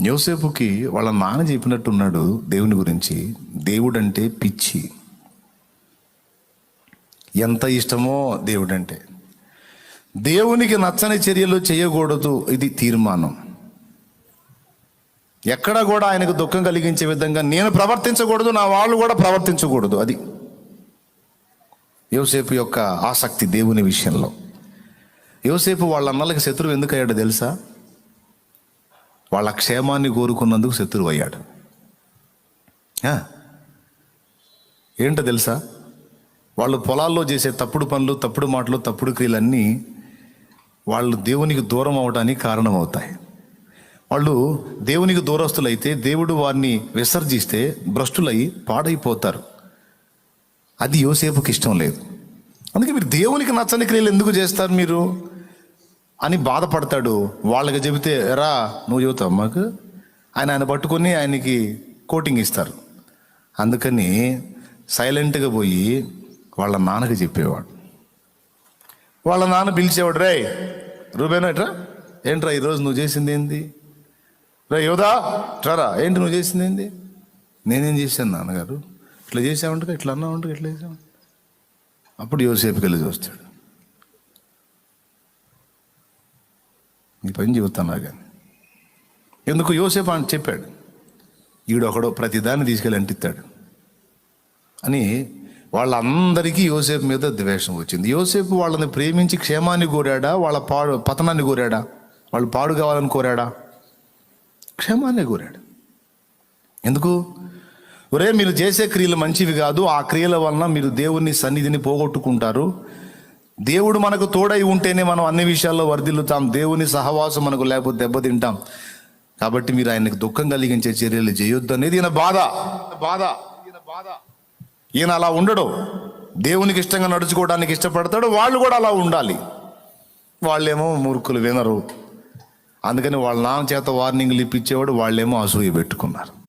యోసేపుకి వాళ్ళ నాన్న చెప్పినట్టున్నాడు దేవుని గురించి దేవుడంటే పిచ్చి. ఎంత ఇష్టమో దేవుడంటే. దేవునికి నచ్చని చర్యలు చేయకూడదు ఇది తీర్మానం. ఎక్కడ కూడా ఆయనకు దుఃఖం కలిగించే విధంగా నేను ప్రవర్తించకూడదు నా వాళ్ళు కూడా ప్రవర్తించకూడదు అది. యోసేపు యొక్క ఆసక్తి దేవుని విషయంలో. యోసేపు వాళ్ళ అన్నలకి శత్రువు ఎందుకు తెలుసా? వాళ్ళ క్షేమాన్ని కోరుకున్నందుకు శత్రువు అయ్యాడు. ఏంటో తెలుసా? వాళ్ళు పొలాల్లో చేసే తప్పుడు పనులు తప్పుడు మాటలు తప్పుడు క్రియలన్నీ వాళ్ళు దేవునికి దూరం అవడానికి కారణమవుతాయి. వాళ్ళు దేవునికి దూరస్తులైతే దేవుడు వారిని విసర్జిస్తే భ్రష్టులై పాడైపోతారు. అది యోసేపుకి ఇష్టం లేదు. అందుకే మీరు దేవునికి నచ్చని క్రియలు ఎందుకు చేస్తారు మీరు? అని బాధపడతాడు. వాళ్ళకి చెబితే రా నువ్వు చెబుతావు మాకు? ఆయన ఆయన పట్టుకొని ఆయనకి కోటింగ్ ఇస్తారు. అందుకని సైలెంట్గా పోయి వాళ్ళ నాన్నకి చెప్పేవాడు. వాళ్ళ నాన్న పిలిచేవాడు రే రూబేనా ఎట్రా? ఏంట్రా ఈరోజు నువ్వు చేసింది ఏంది? రే యోదా ట్రారా ఏంటి నువ్వు చేసింది ఏంది? నేనేం చేశాను నాన్నగారు? ఇట్లా చేసామంటే ఇట్లా అన్నామంటే ఇట్లా చేసాం అప్పుడు యోసేపుకి వెళ్ళి చూస్తాడు. నీ పని చెబుతాను కానీ ఎందుకు? యోసేపు అని చెప్పాడు. ఈడొకడో ప్రతిదాన్ని తీసుకెళ్ళి అంటిస్తాడు అని వాళ్ళందరికీ యోసేపు మీద ద్వేషం వచ్చింది. యోసేపు వాళ్ళని ప్రేమించి క్షేమాన్ని కోరాడా? వాళ్ళ పాడు పతనాన్ని కోరాడా? వాళ్ళు పాడు కావాలని కోరాడా? క్షేమాన్ని కోరాడు. ఎందుకు? ఒరే మీరు చేసే క్రియలు మంచివి కాదు. ఆ క్రియల వలన మీరు దేవుని సన్నిధిని పోగొట్టుకుంటారు. దేవుడు మనకు తోడై ఉంటేనే మనం అన్ని విషయాల్లో వర్ధిల్లుతాం. దేవుని సహవాసం మనకు లేకపోతే దెబ్బతింటాం. కాబట్టి మీరు ఆయనకు దుఃఖం కలిగించే చర్యలు చేయొద్దు అనేది ఈయన బాధ. బాధ. ఈయన అలా ఉండడు. దేవునికి ఇష్టంగా నడుచుకోవడానికి ఇష్టపడతాడు. వాళ్ళు కూడా అలా ఉండాలి. వాళ్ళేమో మూర్ఖులు వినరు. అందుకని వాళ్ళ నాన్న చేత వార్నింగ్లు ఇప్పించేవాడు వాళ్ళేమో అసూయ పెట్టుకున్నారు.